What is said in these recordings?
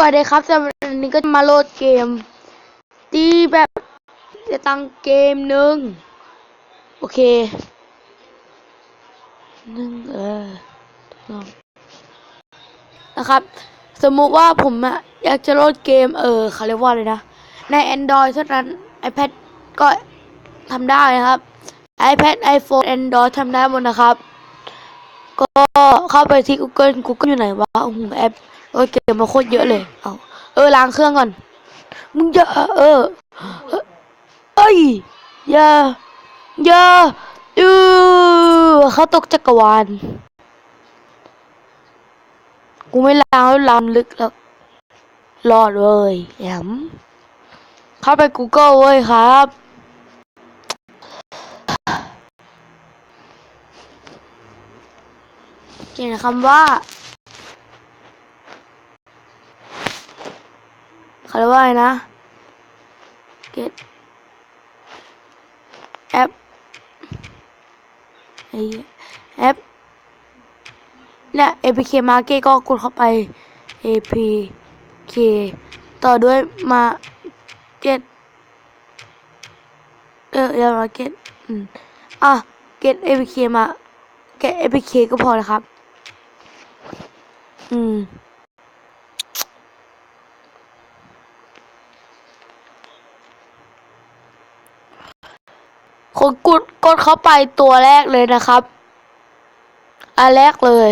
วัสดีครับสำหรับวันนี้ก็มาโหลดเกม ที่แบบจะตั้งเกมหนึ่งโอเคหนึ่งเออลองนะครับ สมมุติว่าผมอะอยากจะโหลดเกม เออเขาเรียกว่าอะไรนะ ใน Android เท่านั้น iPad ก็ทำได้นะครับ iPad iPhone Android ทำได้หมดนะครับ ก็เข้าไปที่ Google Google อยู่ไหนวะโอ้โหแอป โอ้ยเกมมาโคตรเยอะเลย เอาเออล้างเครื่องก่อน มึงอย่าเออเออเอ้ยอย่าอย่าเออเขาตกจักรวาล กูไม่ล้างแล้วล้างลึกแล้วรอดเลยแหมเข้าไป Google เว้ยครับ เขียนคำว่า เขาเรียกว่าอะไรนะ get app ไอ้แอปเนี่ย apk market ก็กดเข้าไป apk ต่อด้วยมา get เออเดี๋ยว market อืมอะ get apk มา get apk ก็พอแล้วครับ อืม คนกดกดเข้าไปตัวแรกเลยนะครับ อันแรกเลย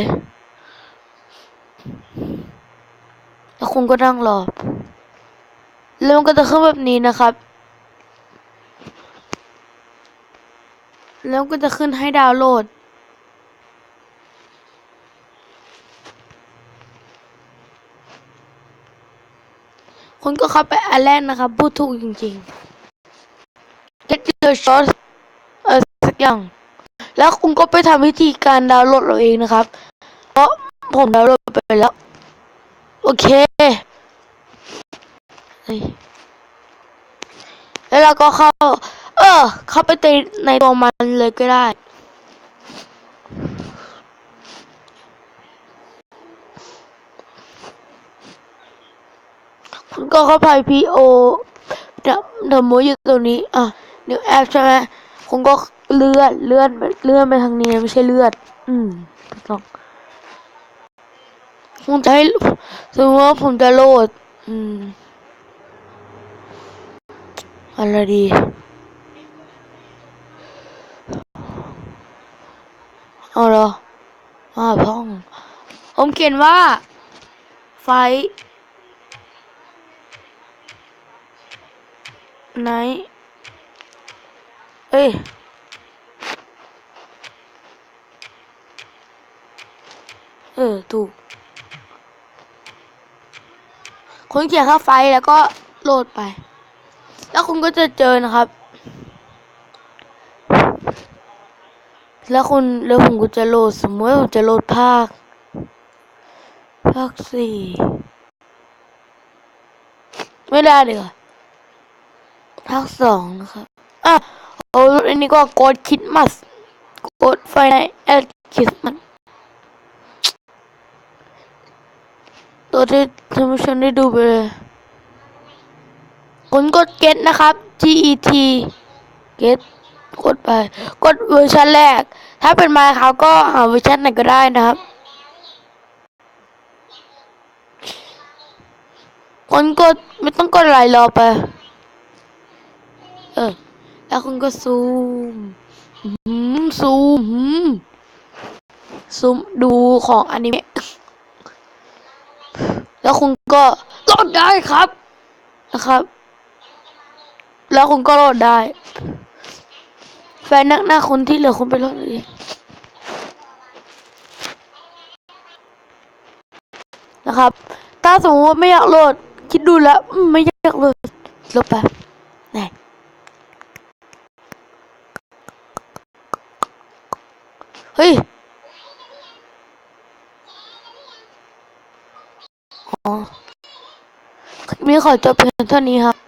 แล้วคุณก็นั่งรอ แล้วมันก็จะขึ้นแบบนี้นะครับ แล้วก็จะขึ้นให้ดาวน์โหลดคุณก็เข้าไปอันแรกนะครับพูดถูกจริงๆ get your shot เอ อย่าง แล้วคุณก็ไปทำวิธีการดาวน์โหลดเราเองนะครับ เพราะผมดาวน์โหลดไปแล้ว โอเคเฮ้ยแล้วเราก็เข้า เออ เข้าไปในในตัวมันเลยก็ได้คุณก็เข้าไป PO เดี๋ยวเดี๋ยวมอยู่ตรงนี้ อะเดี๋ยวแอปใช่ไหมคุณก็ เลื่อนเลื่อนเลื่อนไปทางนี้ไม่ใช่เลือด อืมถูกต้องผมจะให้สมมติว่าผมจะโหลด อืมอะไรดีเอาเหรออ่าพ้อง ผมเขียนว่า ไฟไหนเอ้ย เออ ถูกคุณเขียนค่าไฟแล้วก็โหลดไป แล้วคุณก็จะเจอนะครับ แล้วคุณแล้วผมก็จะโหลดสมมติผมจะโหลดภาค ภาคสี่ไม่ได้เลยค่ะภาคสองนะครับอะเอาอันนี้ก็กดคิดมัสกดไฟในแอดคิดมัส ตัวที่ท่านผู้ชมได้ดูไปเลยกดกดเก็ตนะครับ G E T เก็ตกดไป กดเวอร์ชันแรก ถ้าเป็นมาเขาก็หาเวอร์ชันไหนก็ได้นะครับ คนกดไม่ต้องกดหลายรอบไป เออ แล้วคุณก็ซูมซูมซูมดูของอนิเมะ แล้วคุณก็โหลดได้ครับนะครับ แล้วคุณก็โหลดได้ แฟนนักหน้าคนที่เหลือคุณไปโหลดเองนะครับ ถ้าสมมติว่าไม่อยากโหลด คิดดูแล้ว ไม่อยากโหลดลบไปไหนเฮ้ย อ๋อมีขอจบเ